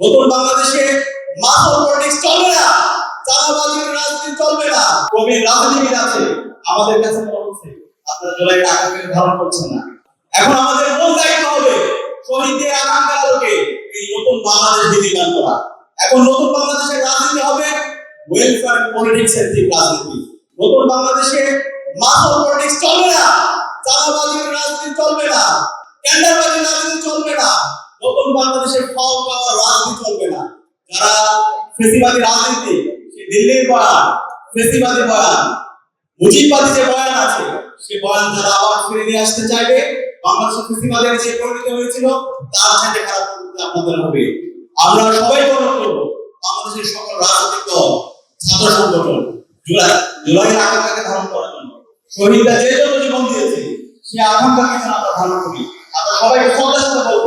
নতুন বাংলাদেশে muscle politics চলবে না, চাঁদাবাজির রাজনীতি চলবে না। প্রবীণ রাজনীতিবিদ আছে, আমাদের কাছে মনে হচ্ছে আপনারা জুলাই আকাঙ্ক্ষা ধারণ করছেন না। এখন আমাদের মূল দায়িত্ব হবে শহীদদের আকাঙ্ক্ষার আলোকে এই নতুন বাংলাদেশ বিনির্মাণ করা। এখন নতুন বাংলাদেশের রাজনীতি হবে ওয়েলফেয়ার পলিটিক্স এর রাজনীতি। নতুন বাংলাদেশে মাসল পলিটিক্স চলবে না, চাঁদাবাজির রাজনীতি চলবে না। টেন্ডারবাজির যারা ফেসিবাদী রাজনীতি দিল্লির বয়ান ফেসিবাদী বয়ান, মুজিববাদী যে বয়ান আছে সে বয়ান যারা আবার ফিরে নিয়ে আসতে চাইবে। বাংলাদেশের ফেসিবাদের যে পরিণত হয়েছিল, তার সাথে খারাপ আপনাদের হবে। আমরা সবাই গ্রহণ করব, বাংলাদেশের সকল রাজনৈতিক দল, ছাত্র সংগঠন, জুলাই জুলাইয়ের আকাঙ্ক্ষাকে ধারণ করার জন্য। শহীদরা যে জন্য জীবন দিয়েছে সে আকাঙ্ক্ষাকে আমরা ধারণ করি। আমরা সবাই শ্রদ্ধার সাথে বলব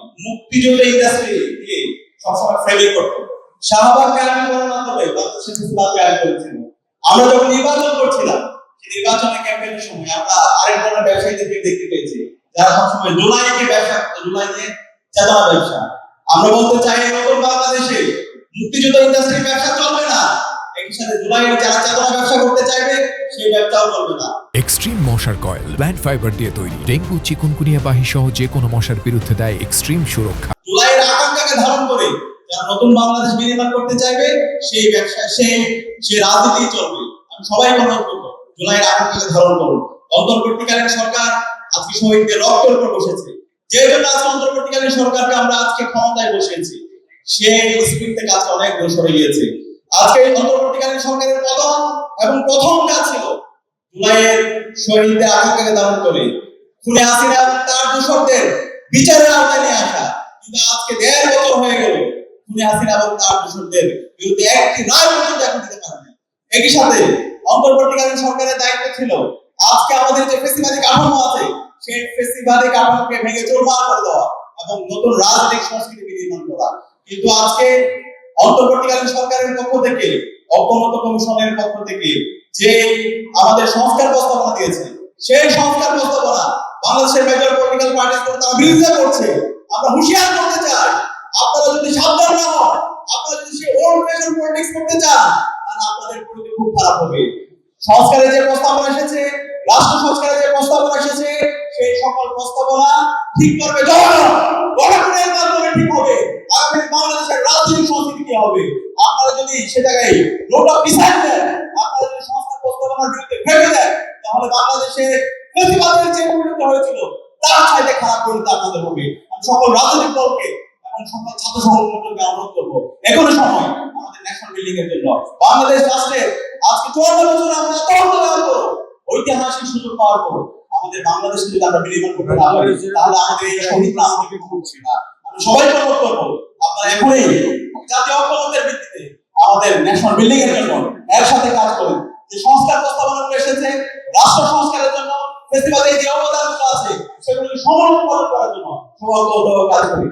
মুক্তিযুদ্ধ ইন্ডাস্ট্রি সবসময় ফ্রেমিং করতো। শাহবাগ কায়েম করার মাধ্যমে বাংলাদেশের ফেস্টিভ্যাল কায়েম করেছিল। আমরা যখন নির্বাচন করছিলাম, সেই নির্বাচনের ক্যাম্পেইনের সময় আমরা আরেক ধরনের ব্যবসায়ীদেরকে দেখতে পেয়েছি। যারা সবসময় জুলাইকে ব্যবসা জুলাইকে চেতনা ব্যবসা। আমরা বলতে চাই নতুন বাংলাদেশে মুক্তিযুদ্ধ ইন্ডাস্ট্রি ব্যবসা চলবে না। একই সাথে জুলাইয়ের যারা চেতনা ব্যবসা করতে চাইবে এক্সট্রিম মশার কয়েল প্ল্যান্ট ফাইবার দিয়ে তৈরি। ডেঙ্গু চিকুনকুনিয়া বাহি সহ যে কোনো মশার বিরুদ্ধে দেয় এক্সট্রিম সুরক্ষা। জুলাইয়ের আকাঙ্ক্ষাকে ধারণ করে যারা নতুন বাংলাদেশ বিনির্মাণ করতে চাইবে সেই ব্যবসা সেই সেই রাজনীতি চলবে। আমি সবাই অনুরোধ করব জুলাইয়ের আকাঙ্ক্ষাকে ধারণ করুন। অন্তর্বর্তীকালীন সরকার আজকে শহীদদের রক্তের উপর বসেছে। যে জন্য আজকে অন্তর্বর্তীকালীন সরকারকে আমরা আজকে ক্ষমতায় বসিয়েছি সেই স্পিড থেকে আজকে অনেক গিয়েছে। আজকে অন্তর্বর্তীকালীন সরকারের প্রথম এবং প্রথম কাজ ছিল জুলাইয়ের শহীদদের আকাঙ্ক্ষাকে ধারণ করে। খুনে এবং তার দূষকদের বিচারের আওতায় নিয়ে আসা। কিন্তু আজকে দেড় বছর হয়ে গেল, খুনে হাসিনা এবং তার দূষকদের বিরুদ্ধে একটি রায় পর্যন্ত এখন দিতে পারে না একই সাথে অন্তর্বর্তীকালীন সরকারের দায়িত্ব ছিল, আজকে আমাদের যে ফেসিবাদী কাঠামো আছে, সেই ফেসিবাদী কাঠামোকে ভেঙে চুরমার করে দেওয়া এবং নতুন রাজনৈতিক সংস্কৃতি বিনির্মাণ করা। কিন্তু আজকে অন্তর্বর্তীকালীন সরকারের পক্ষ থেকে ঐক্যমত কমিশনের পক্ষ থেকে যে আমাদের সংস্কার প্রস্তাবনা দিয়েছে, সেই সংস্কার প্রস্তাবনা বাংলাদেশের মেজর পলিটিক্যাল পার্টিস তারা বিরোধিতা করছে। আমরা হুঁশিয়ার করতে চাই, আপনারা যদি সাবধান না হন, আপনারা যদি সেই ওল্ড ফ্যাশন পলিটিক্স করতে চান, তাহলে আপনাদের পরিণতি খুব খারাপ হবে। সংস্কারের যে প্রস্তাবনা এসেছে, রাষ্ট্র সংস্কারের যে প্রস্তাবনা এসেছে, সেই সকল প্রস্তাবনা ঠিক করবে জনগণ। গণভোটের মাধ্যমে ঠিক হবে। আগামী বাংলাদেশের রাজনৈতিক সংস্কৃতি হবে, আপনারা যদি সে জায়গায় নোটা পিছাই দেন, আপনারা যদি সংস্কার প্রস্তাবনার বিরুদ্ধে ভেবে দেন, তাহলে বাংলাদেশে প্রতিবাদের যে পরিণতি হয়েছিল, তার চাইতে খারাপ পরিণতি আপনাদের হবে। আমি সকল রাজনৈতিক দলকে এবং সকল ছাত্র সংগঠনকে অনুরোধ করব, এখনও সময় আমাদের ন্যাশনাল বিল্ডিং এর জন্য। বাংলাদেশ রাষ্ট্রের আজকে চুয়ান্ন বছর আমরা অন্তরাল করো ঐতিহাসিক সুযোগ পাওয়ার পর আমাদের বাংলাদেশকে যদি আমরা বিনির্মাণ করতে না পারি, তাহলে আমাদের এই শহীদরা আমাদেরকে ভুগছে না। আমি সবাই অনুরোধ করব, আপনারা এখনই আমাদের বিল্ডিং এর জন্য একসাথে কাজ করেন যে সংস্কার প্রস্তাবনা এসেছে, রাষ্ট্র সংস্কারের জন্য ফেস্টিভ্যালে যে অবদানগুলো আছে, সেগুলো সমর্থন করার জন্য সবাই কাজ করি।